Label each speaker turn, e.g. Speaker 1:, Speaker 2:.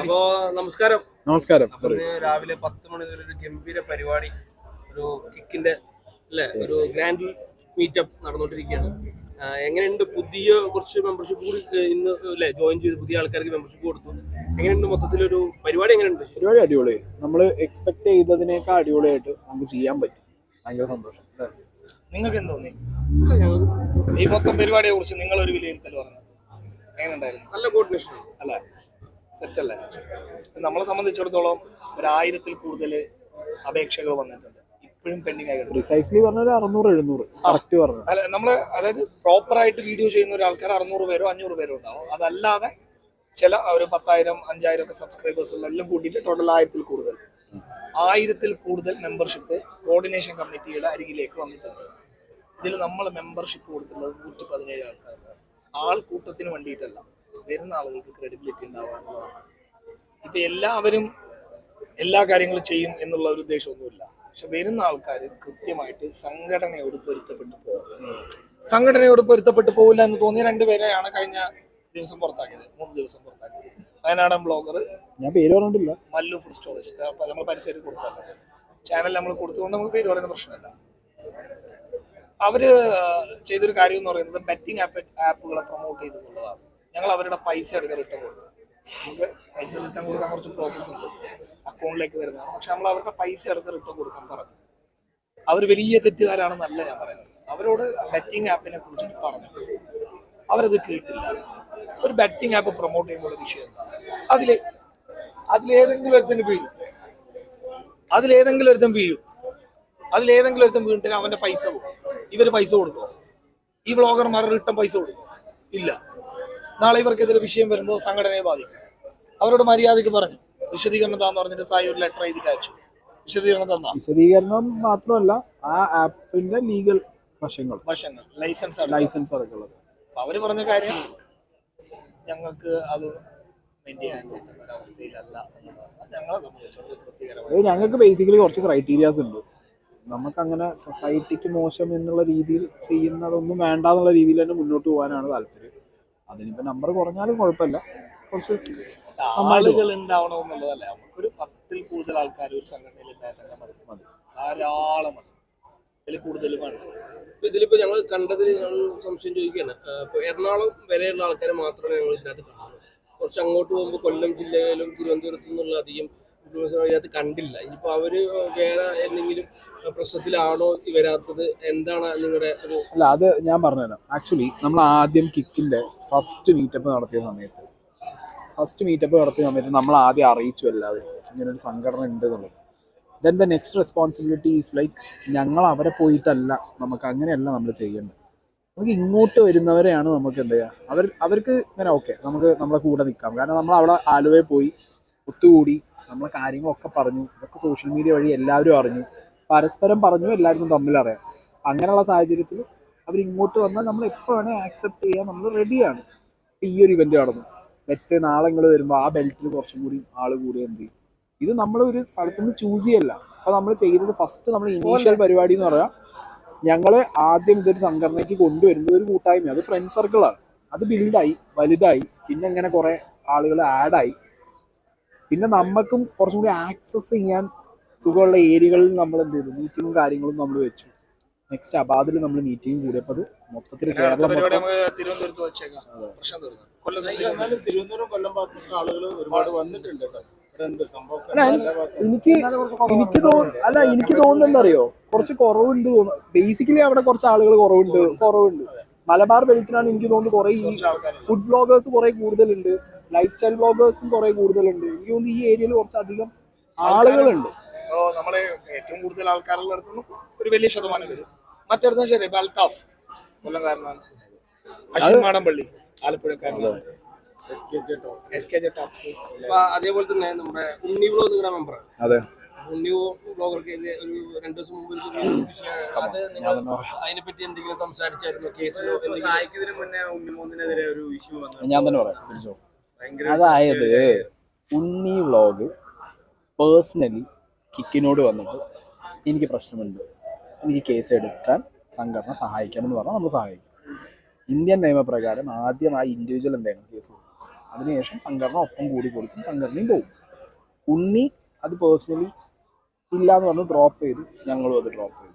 Speaker 1: അപ്പോ നമസ്കാരം.
Speaker 2: നമസ്കാരം.
Speaker 1: രാവിലെ പത്ത് മണി മുതൽ ഒരു ഗംഭീര പരിപാടി ഒരു കിക്കിന്റെ അല്ലെ? ഒരു ഗ്രാൻഡ് മീറ്റപ്പ് നടന്നുകൊണ്ടിരിക്കുകയാണ് എങ്ങനെയുണ്ട് പുതിയ കുറച്ച് മെമ്പർഷിപ്പ് കൂടി ഇന്ന് അല്ലെ ജോയിൻ ചെയ്ത് പുതിയ ആൾക്കാർക്ക് മെമ്പർഷിപ്പ് കൊടുത്തു. എങ്ങനെയുണ്ട് മൊത്തത്തിലൊരു പരിപാടി എങ്ങനെയുണ്ട്?
Speaker 2: പരിപാടി അടിപൊളി. നമ്മൾ എക്സ്പെക്ട് ചെയ്തതിനേക്കാൾ അടിപൊളിയായിട്ട് നമുക്ക് ചെയ്യാൻ പറ്റി. ഭയങ്കര സന്തോഷം. അല്ലേ?
Speaker 3: നിങ്ങൾക്ക് എന്ത് തോന്നി? ഈ മൊത്തം പരിപാടിയെ കുറിച്ച് നിങ്ങൾ ഒരു വിലയിരുത്തൽ പറഞ്ഞു? എങ്ങനെ ഉണ്ടായിരുന്നു
Speaker 1: നല്ല കോർഡിനേഷൻ
Speaker 3: അല്ല? സെറ്റ് അല്ലേ നമ്മളെ സംബന്ധിച്ചിടത്തോളം ഒരു ആയിരത്തിൽ കൂടുതൽ അപേക്ഷകൾ വന്നിട്ടുണ്ട്. ഇപ്പോഴും പെൻഡിങ് ആയി കിടക്കുന്നു.
Speaker 2: പ്രിസൈസ്ലി പറഞ്ഞാൽ അറുന്നൂറ് എഴുന്നൂറ്. കറക്റ്റ് പറഞ്ഞു
Speaker 3: അല്ല നമ്മൾ അതായത് പ്രോപ്പർ ആയിട്ട് വീഡിയോ ചെയ്യുന്ന ഒരു ആൾക്കാർ അറുന്നൂറ് പേരോ അഞ്ഞൂറ് പേരോ ഉണ്ടാവും. അതല്ലാതെ ചില ഒരു പത്തായിരം അഞ്ചായിരം ഒക്കെ സബ്സ്ക്രൈബേഴ്സ് എല്ലാം കൂട്ടിയിട്ട് ടോട്ടൽ ആയിരത്തിൽ കൂടുതൽ. ആയിരത്തിൽ കൂടുതൽ മെമ്പർഷിപ്പ് കോർഡിനേഷൻ കമ്മിറ്റിയുടെ അരികിലേക്ക് വന്നിട്ടുണ്ട്. ഇതിൽ നമ്മൾ മെമ്പർഷിപ്പ് കൊടുത്തിട്ടുള്ളത് നൂറ്റി പതിനേഴ് ആൾക്കാരാണ് ആൾക്കൂട്ടത്തിന് വേണ്ടിയിട്ടല്ല. വരുന്ന ആളുകൾക്ക് ക്രെഡിബിലിറ്റി ഉണ്ടാവാനുള്ളതാണ് ഇപ്പൊ എല്ലാവരും എല്ലാ കാര്യങ്ങളും ചെയ്യും എന്നുള്ള ഒരു ഉദ്ദേശമൊന്നുമില്ല. പക്ഷെ വരുന്ന ആൾക്കാർ കൃത്യമായിട്ട് സംഘടനയോട് പൊരുത്തപ്പെട്ടു പോകും. സംഘടനയോട് പൊരുത്തപ്പെട്ടു പോകില്ല എന്ന് തോന്നിയ രണ്ടുപേരെയാണ് കഴിഞ്ഞ ദിവസം പുറത്താക്കിയത് മൂന്ന് ദിവസം പുറത്താക്കിയത്. വയനാടൻ ബ്ലോഗർ
Speaker 2: ഞാൻ പേര് പറഞ്ഞിട്ടില്ല.
Speaker 3: മല്ലു ഫുഡ് സ്റ്റോറീസ് നമ്മൾ പരിസരത്ത് കൊടുത്തല്ലേ ചാനൽ നമ്മൾ കൊടുത്തുകൊണ്ട് നമുക്ക് പേര് പറയുന്ന പ്രശ്നമല്ല. അവർ ചെയ്തൊരു കാര്യം എന്ന് പറയുന്നത് ബെറ്റിംഗ് ആപ്പ് ആപ്പുകളെ പ്രൊമോട്ട് ചെയ്തു എന്നുള്ളതാണ്. ഞങ്ങൾ അവരുടെ പൈസ എടുക്കാൻ റിട്ടേൺ കൊടുത്തു. നമുക്ക് പൈസ റിട്ടേൺ കൊടുക്കാൻ കുറച്ച് പ്രോസസ്സ് ഉണ്ട്. അക്കൗണ്ടിലേക്ക് വരുന്നതാണ്. പക്ഷെ നമ്മൾ അവരുടെ പൈസ എടുത്ത് റിട്ടേൺ കൊടുക്കാൻ പറഞ്ഞു. അവർ വലിയ തെറ്റുകാരാണെന്നല്ല ഞാൻ പറയുന്നത്. അവരോട് ബെറ്റിംഗ് ആപ്പിനെ കുറിച്ചിട്ട് പറഞ്ഞു. അവരത് കേട്ടില്ല. ഒരു ബെറ്റിംഗ് ആപ്പ് പ്രൊമോട്ട് ചെയ്യുമ്പോൾ വിഷയം എന്താണ്? അതിൽ അതിലേതെങ്കിലും ഒരുത്തിന് വീഴും. അതിലേതെങ്കിലും ഒരുത്തൻ വീഴും. അതിലേതെങ്കിലും ഒരുത്തൻ വീണിട്ട് അവന്റെ പൈസ പോകും. ഇവർ പൈസ കൊടുക്കുമോ ഈ വ്ളോഗർമാർ റിട്ടേൺ പൈസ കൊടുക്കും ഇല്ല. നാളെ ഇവർക്കെതിരെ വിഷയം വരുമ്പോൾ സംഘടനയെ ബാധിക്കും. അവരോട് മര്യാദയ്ക്ക് പറഞ്ഞു. വിശദീകരണം താന്ന് പറഞ്ഞിട്ട് സായി ഒരു ലെറ്റർ എഴുതി അയച്ചു. വിശദീകരണം തന്ന.
Speaker 2: വിശദീകരണം മാത്രമല്ല ആ ആപ്പിന്റെ ലീഗൽ വശങ്ങൾ
Speaker 3: വശങ്ങൾ ലൈസൻസ്
Speaker 2: ലൈസൻസ് അടക്കമുള്ളത്.
Speaker 3: അവർ പറഞ്ഞ കാര്യം ഞങ്ങൾക്ക് അത്
Speaker 2: ഞങ്ങൾക്ക് ബേസിക്കലി കുറച്ച് ക്രൈറ്റീരിയാസ് ഉണ്ട്. നമുക്ക് അങ്ങനെ സൊസൈറ്റിക്ക് മോശം എന്നുള്ള രീതിയിൽ ചെയ്യുന്നതൊന്നും വേണ്ട എന്നുള്ള രീതിയിൽ തന്നെ മുന്നോട്ട് പോകാനാണ് താല്പര്യം. അതിനിപ്പോ നമ്പർ കുറഞ്ഞാലും കുഴപ്പമില്ല. കുറച്ച്
Speaker 3: ആളുകൾ ഉണ്ടാവണമെന്നുള്ളതല്ല നമുക്കൊരു പത്തിൽ കൂടുതൽ ആൾക്കാർ ഒരു സംഘടനയിൽ ഉണ്ടായാൽ തന്നെ മതി. മതി. ധാരാളം മതി. അതിൽ കൂടുതലും വേണം
Speaker 1: ഇപ്പൊ ഇതിലിപ്പോ ഞങ്ങൾ കണ്ടതിൽ ഞങ്ങൾ സംശയം ചോദിക്കുകയാണ്. ഇപ്പൊ എറണാകുളം വരെയുള്ള ആൾക്കാരെ മാത്രമേ ഞങ്ങൾ ഇതിനകത്ത് കാണുള്ളൂ. കുറച്ച് അങ്ങോട്ട് പോകുമ്പോൾ കൊല്ലം ജില്ലയിലും തിരുവനന്തപുരത്തു നിന്നുള്ള അധികം ഇൻഫ്ലുവൻസർ അതിനകത്ത് കണ്ടില്ല. ഇനിയിപ്പോൾ അവർ വേറെ എന്തെങ്കിലും പ്രശ്നത്തിലാണോ വരാത്തത്? എന്താണ് നിങ്ങളുടെ ഒരു
Speaker 2: അല്ല അത് ഞാൻ പറഞ്ഞുതരാം. ആക്ച്വലി നമ്മൾ ആദ്യം കിക്കിന്റെ ഫസ്റ്റ് മീറ്റപ്പ് നടത്തിയ സമയത്ത് ഫസ്റ്റ് മീറ്റപ്പ് നടത്തിയ സമയത്ത് നമ്മൾ ആദ്യം അറിയിച്ചു എല്ലാവരും ഇങ്ങനെ ഒരു സംഘടന ഉണ്ട് എന്നുള്ളത്. Then the next responsibility is like ഞങ്ങൾ അവരെ പോയിട്ടല്ല നമുക്ക് അങ്ങനെയല്ല നമ്മൾ ചെയ്യേണ്ടത്. നമുക്ക് ഇങ്ങോട്ട് വരുന്നവരെയാണ് നമുക്ക് എന്ത് ചെയ്യുക അവർ അവർക്ക് ഇങ്ങനെ ഓക്കെ നമുക്ക് നമ്മളെ കൂടെ നിൽക്കാം. കാരണം നമ്മൾ അവിടെ ആലുവയിൽ പോയി ഒത്തുകൂടി നമ്മളെ കാര്യങ്ങളൊക്കെ പറഞ്ഞു. ഇതൊക്കെ സോഷ്യൽ മീഡിയ വഴി എല്ലാവരും അറിഞ്ഞു. പരസ്പരം പറഞ്ഞു എല്ലാവർക്കും തമ്മിൽ അറിയാം. അങ്ങനെയുള്ള സാഹചര്യത്തിൽ അവർ ഇങ്ങോട്ട് വന്നാൽ നമ്മൾ എപ്പോൾ വേണേൽ ആക്സെപ്റ്റ് ചെയ്യാൻ നമ്മൾ റെഡിയാണ് ഈ ഒരു ഇവന്റ് നടന്നു. ലെറ്റ്സ് നാളെ നിങ്ങൾ വരുമ്പോൾ ആ ബെൽറ്റിൽ കുറച്ചും കൂടി ആൾ കൂടി എന്ത് ചെയ്യും? ഇത് നമ്മൾ ഒരു സ്ഥലത്ത് നിന്ന് ചൂസ് ചെയ്യല്ല. അപ്പോൾ നമ്മൾ ചെയ്തത് ഫസ്റ്റ് നമ്മൾ ഇനീഷ്യൽ പരിപാടി എന്ന് പറയാം. ഞങ്ങൾ ആദ്യം ഇതൊരു സംഘടനയ്ക്ക് കൊണ്ടുവരുന്ന ഒരു കൂട്ടായ്മ അത് ഫ്രണ്ട് സർക്കിളാണ് അത് ബിൽഡായി വലുതായി. പിന്നെ ഇങ്ങനെ കുറേ ആളുകൾ ആഡായി പിന്നെ നമുക്കും കുറച്ചും കൂടി ആക്സസ് ചെയ്യാൻ സുഖമുള്ള ഏരിയകളിൽ നമ്മൾ എന്ത് ചെയ്തു? മീറ്റിങ്ങും കാര്യങ്ങളും നമ്മൾ വെച്ചു. നെക്സ്റ്റ് അബാദിൽ നമ്മൾ മീറ്റിംഗ് കൂടിയപ്പോൾ അത് മൊത്തത്തിൽ കേരളം എനിക്ക് എനിക്ക് അല്ല എനിക്ക് തോന്നുന്നുണ്ടറിയോ അറിയോ? കുറച്ച് കുറവുണ്ട് തോന്നുന്നു. ബേസിക്കലി അവിടെ കുറച്ച് ആളുകൾ കുറവുണ്ട്. കുറവുണ്ട്. മലബാർ ബെൽറ്റിനാണ് എനിക്ക് തോന്നുന്നു കുറെ ഈ ഫുഡ് ബ്ലോഗേഴ്സ് കുറെ കൂടുതലുണ്ട്. ലൈഫ് സ്റ്റൈൽ ബ്ലോഗേഴ്സും കുറെ കൂടുതലുണ്ട്. എനിക്ക് തോന്നുന്നു ഈ ഏരിയയിൽ കുറച്ചധികം ആളുകളുണ്ട്.
Speaker 3: ഓ നമ്മൾ ഏറ്റവും കൂടുതൽ ആൾക്കാരുള്ള അടുത്തുനിന്ന് ഒരു വലിയ ശതമാനം വരും. മറ്റിടത്തും ശരി അൽത്താഫ് കൊല്ലംകാരനാണ്. അശ്വിൻ മാടമ്പള്ളി ആലപ്പുഴക്കാരനാണ്.
Speaker 4: എസ് കെ ജെ ടോക്സ്
Speaker 1: അതേപോലെ തന്നെ നമ്മുടെ ഉണ്ണി ബ്ലോ നിങ്ങളുടെ മെമ്പറാണ്
Speaker 2: അതെ.
Speaker 1: ബ്ലോഗർക്ക് ഒരു രണ്ടു ദിവസം മുമ്പ് ഒരു ചെറിയ വിഷയം. അത് നിങ്ങൾ അതിനെപ്പറ്റി എന്തെങ്കിലും സംസാരിച്ചായിരുന്നു കേസിലോ എന്തെങ്കിലും
Speaker 4: സായിക്കിതിന് മുന്നേ ഒരു ഇഷ്യൂ വന്നു.
Speaker 2: ഞാൻ തന്നെ പറയാം. തിരിച്ചോ അതായത് ഉണ്ണി വ്ളോഗ് പേഴ്സണലി കിക്കിനോട് വന്നിട്ട് എനിക്ക് പ്രശ്നമുണ്ട്. എനിക്ക് കേസ് എടുക്കാൻ സംഘടന സഹായിക്കണം എന്ന് പറഞ്ഞാൽ നമ്മൾ സഹായിക്കും. ഇന്ത്യൻ നിയമപ്രകാരം ആദ്യം ആ ഇൻഡിവിജ്വൽ എന്തെങ്കിലും കേസ് കൊടുക്കും അതിനുശേഷം സംഘടന ഒപ്പം കൂടി കൊടുക്കും സംഘടനയും പോകും. ഉണ്ണി അത് പേഴ്സണലി ഇല്ല എന്ന് പറഞ്ഞു ഡ്രോപ്പ് ചെയ്തു. ഞങ്ങളും അത് ഡ്രോപ്പ് ചെയ്തു.